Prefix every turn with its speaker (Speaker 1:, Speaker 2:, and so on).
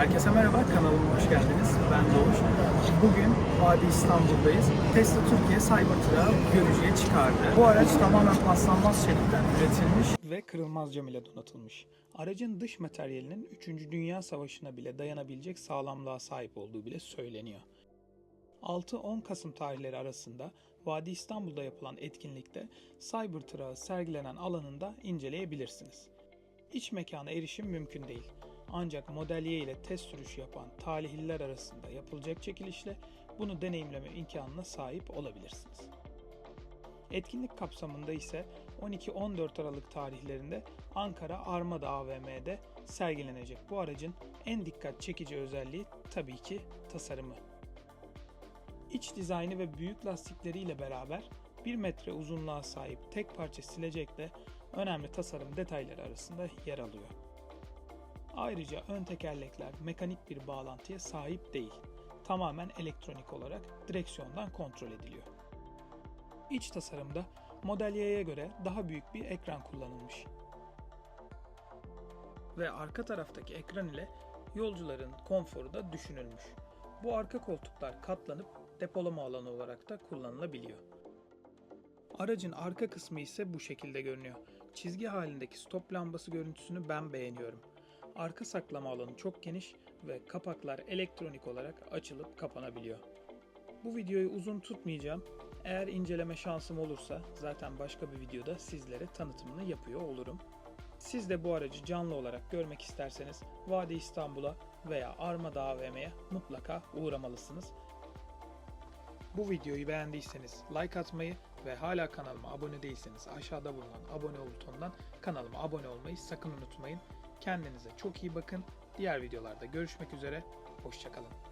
Speaker 1: Herkese merhaba, kanalıma hoş geldiniz. Ben Doğuş. Bugün Vadi İstanbul'dayız. Tesla Türkiye Cybertruck'ı görücüye çıkardı. Bu araç tamamen paslanmaz çelikten üretilmiş ve kırılmaz cam ile donatılmış. Aracın dış materyalinin 3. Dünya Savaşı'na bile dayanabilecek sağlamlığa sahip olduğu bile söyleniyor. 6-10 Kasım tarihleri arasında Vadi İstanbul'da yapılan etkinlikte Cybertruck'ı sergilenen alanında inceleyebilirsiniz. İç mekana erişim mümkün değil. Ancak modelye ile test sürüşü yapan talihliler arasında yapılacak çekilişle bunu deneyimleme imkanına sahip olabilirsiniz. Etkinlik kapsamında ise 12-14 Aralık tarihlerinde Ankara Armada AVM'de sergilenecek bu aracın en dikkat çekici özelliği tabii ki tasarımı. İç dizaynı ve büyük lastikleriyle beraber 1 metre uzunluğa sahip tek parça silecekle önemli tasarım detayları arasında yer alıyor. Ayrıca ön tekerlekler mekanik bir bağlantıya sahip değil. Tamamen elektronik olarak direksiyondan kontrol ediliyor. İç tasarımda Model Y'ye göre daha büyük bir ekran kullanılmış. Ve arka taraftaki ekran ile yolcuların konforu da düşünülmüş. Bu arka koltuklar katlanıp depolama alanı olarak da kullanılabiliyor. Aracın arka kısmı ise bu şekilde görünüyor. Çizgi halindeki stop lambası görüntüsünü ben beğeniyorum. Arka saklama alanı çok geniş ve kapaklar elektronik olarak açılıp kapanabiliyor. Bu videoyu uzun tutmayacağım. Eğer inceleme şansım olursa zaten başka bir videoda sizlere tanıtımını yapıyor olurum. Siz de bu aracı canlı olarak görmek isterseniz Vadi İstanbul'a veya Armada AVM'ye mutlaka uğramalısınız. Bu videoyu beğendiyseniz like atmayı ve hala kanalıma abone değilseniz aşağıda bulunan abone ol butonundan kanalıma abone olmayı sakın unutmayın. Kendinize çok iyi bakın. Diğer videolarda görüşmek üzere. Hoşçakalın.